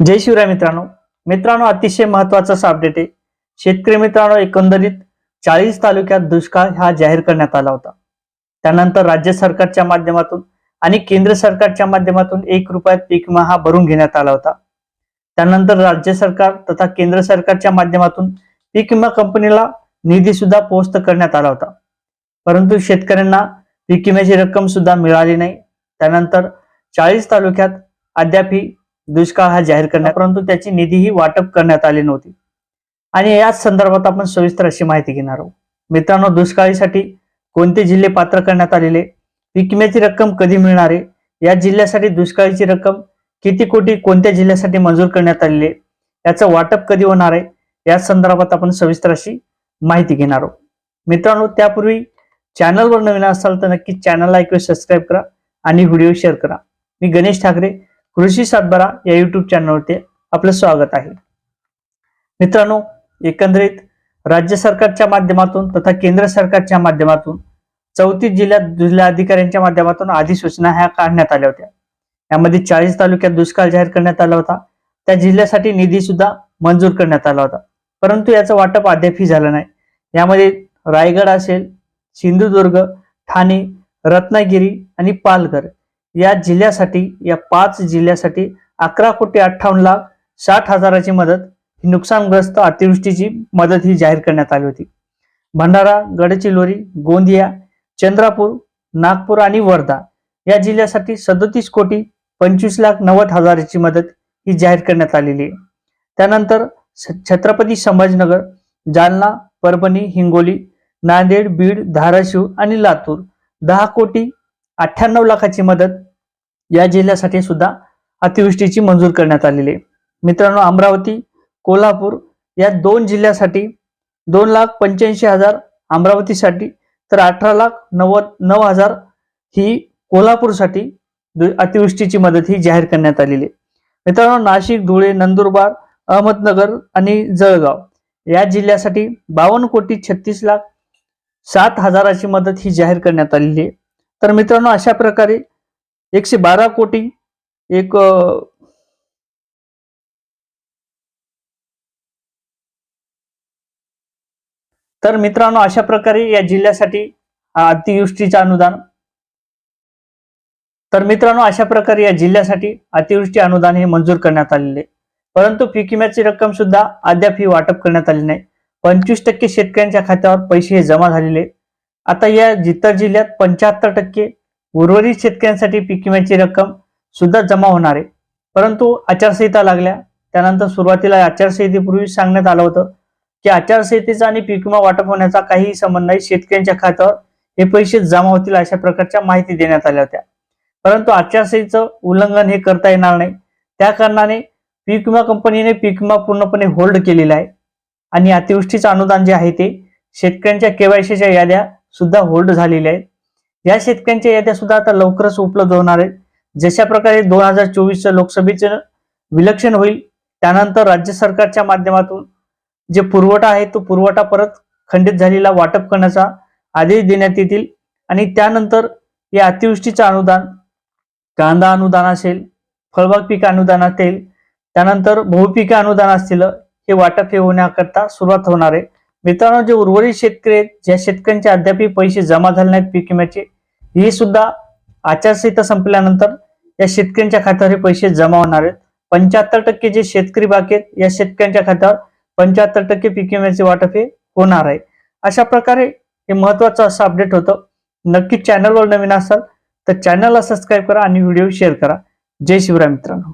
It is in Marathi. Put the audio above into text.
जय शिवराय मित्रांनो. मित्रांनो अतिशय महत्त्वाचा अपडेट आहे. शेतकरी मित्रांनो एकंदरीत चाळीस तालुक्यात दुष्काळ हा जाहीर करण्यात आला होता. त्यानंतर राज्य सरकारच्या माध्यमातून आणि केंद्र सरकारच्या माध्यमातून एक रुपयात पीक विमा हा भरून घेण्यात आला होता. त्यानंतर राज्य सरकार तथा केंद्र सरकारच्या माध्यमातून पीक विमा कंपनीला निधी सुद्धा पोस्ट करण्यात आला होता. परंतु शेतकऱ्यांना पीक विम्याची रक्कम सुद्धा मिळाली नाही. त्यानंतर चाळीस तालुक्यात अद्यापही दुष्काळ हा जाहीर करण्यात परंतु त्याची निधीही वाटप करण्यात आली नव्हती. आणि याच संदर्भात आपण सविस्तर अशी माहिती घेणार आहोत. मित्रांनो दुष्काळीसाठी कोणते जिल्हे पात्र करण्यात आलेले? पीक विम्याची रक्कम कधी मिळणार? आहे या जिल्ह्यासाठी दुष्काळीची रक्कम किती कोटी कोणत्या जिल्ह्यासाठी मंजूर करण्यात आलेले? याचं वाटप कधी होणार आहे? या संदर्भात आपण सविस्तर अशी माहिती घेणार आहोत. मित्रांनो त्यापूर्वी चॅनलवर नवीन असाल तर नक्की चॅनलला एक वेळ सबस्क्राईब करा आणि व्हिडिओ शेअर करा. मी गणेश ठाकरे कृषी सातबारा या युट्यूब चॅनलवरती आपलं स्वागत आहे. मित्रांनो एकंदरीत राज्य सरकारच्या माध्यमातून तथा केंद्र सरकारच्या माध्यमातून चौतीस जिल्ह्यात जिल्हाधिकाऱ्यांच्या माध्यमातून अधिसूचना ह्या काढण्यात आल्या होत्या. यामध्ये चाळीस तालुक्यात दुष्काळ जाहीर करण्यात आला होता. त्या जिल्ह्यासाठी निधी सुद्धा मंजूर करण्यात आला होता. परंतु याचं वाटप अद्यापही झालं नाही. यामध्ये रायगड असेल सिंधुदुर्ग ठाणे रत्नागिरी आणि पालघर या जिल्ह्यासाठी या पाच जिल्ह्यासाठी अकरा कोटी अठ्ठावन्न लाख साठ हजाराची मदत ही नुकसानग्रस्त अतिवृष्टीची मदत ही जाहीर करण्यात आली होती. भंडारा गडचिरोली गोंदिया चंद्रापूर नागपूर आणि वर्धा या जिल्ह्यासाठी सदोतीस कोटी पंचवीस लाख नव्वद हजाराची मदत ही जाहीर करण्यात आलेली आहे. त्यानंतर छ- छत्रपती संभाजीनगर जालना परभणी हिंगोली नांदेड बीड धाराशिव आणि लातूर दहा कोटी अठ्ठ्याण्णव लाखाची मदत या जिल्ह्यासाठी सुद्धा अतिवृष्टीची मंजूर करण्यात आलेली आहे. मित्रांनो अमरावती कोल्हापूर या दोन जिल्ह्यासाठी दोन लाख पंच्याऐंशी हजार अमरावतीसाठी तर अठरा लाख नव्वद नऊ हजार ही कोल्हापूरसाठी दु- अतिवृष्टीची मदत ही जाहीर करण्यात आलेली आहे. मित्रांनो नाशिक धुळे नंदुरबार अहमदनगर आणि जळगाव या जिल्ह्यासाठी बावन्न कोटी छत्तीस लाख सात हजाराची मदत ही जाहीर करण्यात आलेली आहे. तर मित्रांनो अशा प्रकारे एकशे बारा कोटी एक तर मित्रांनो अशा प्रकारे या जिल्ह्यासाठी अतिवृष्टीचं अनुदान. तर मित्रांनो अशा प्रकारे या जिल्ह्यासाठी अतिवृष्टी अनुदान हे मंजूर करण्यात आलेले. परंतु पीक विम्याची रक्कम सुद्धा अद्याप ही वाटप करण्यात आली नाही. पंचवीस टक्के शेतकऱ्यांच्या खात्यावर पैसे हे जमा झालेले. आता या जितर जिल्ह्यात पंच्याहत्तर टक्के उर्वरित शेतकऱ्यांसाठी पीक विम्याची रक्कम सुद्धा जमा होणार आहे. परंतु आचारसंहिता लागल्या. त्यानंतर सुरुवातीला आचारसंहितेपूर्वी सांगण्यात आलं होतं की आचारसंहितेचा आणि पीक विमा वाटप होण्याचा काहीही संबंध नाही. शेतकऱ्यांच्या खात्यावर हे पैसे जमा होतील अशा प्रकारच्या माहिती देण्यात आल्या होत्या. परंतु आचारसंहितेचं उल्लंघन हे करता येणार नाही. त्या कारणाने पीक विमा कंपनीने पीक विमा पूर्णपणे होल्ड केलेला आहे आणि अतिवृष्टीचं अनुदान जे आहे ते शेतकऱ्यांच्या केवायसीच्या याद्या सुद्धा होल्ड झालेल्या आहेत. या शेतकऱ्यांच्या याद्या सुद्धा आता लवकरच उपलब्ध होणार आहेत. जशा प्रकारे दोन हजार चोवीसच्या लोकसभेचं विलक्षण होईल त्यानंतर राज्य सरकारच्या माध्यमातून जे पुरवठा आहे तो पुरवठा परत खंडित झालेला वाटप करण्याचा आदेश देण्यात येतील. आणि त्यानंतर या अतिवृष्टीचं अनुदान कांदा अनुदान असेल फळबाग पीक अनुदान असेल त्यानंतर बहुपीक अनुदान असतील हे वाटप हे होण्याकरता सुरुवात होणार आहे. मित्रांनो जे उर्वरित शेतकरी आहेत ज्या शेतकऱ्यांचे अद्यापही पैसे जमा झाले नाहीत पीक विम्याचे हे सुद्धा आचारसंहिता संपल्यानंतर या शेतकऱ्यांच्या खात्यावर हे पैसे जमा होणार आहेत. पंच्याहत्तर टक्के जे शेतकरी बाकी आहेत या शेतकऱ्यांच्या खात्यावर पंच्याहत्तर टक्के पीक विम्याचे वाटप हे होणार आहे. अशा प्रकारे हे महत्वाचं असं अपडेट होतं. नक्की चॅनलवर नवीन असाल तर चॅनलला सबस्क्राईब करा आणि व्हिडिओ शेअर करा. जय शिवराय मित्रांनो.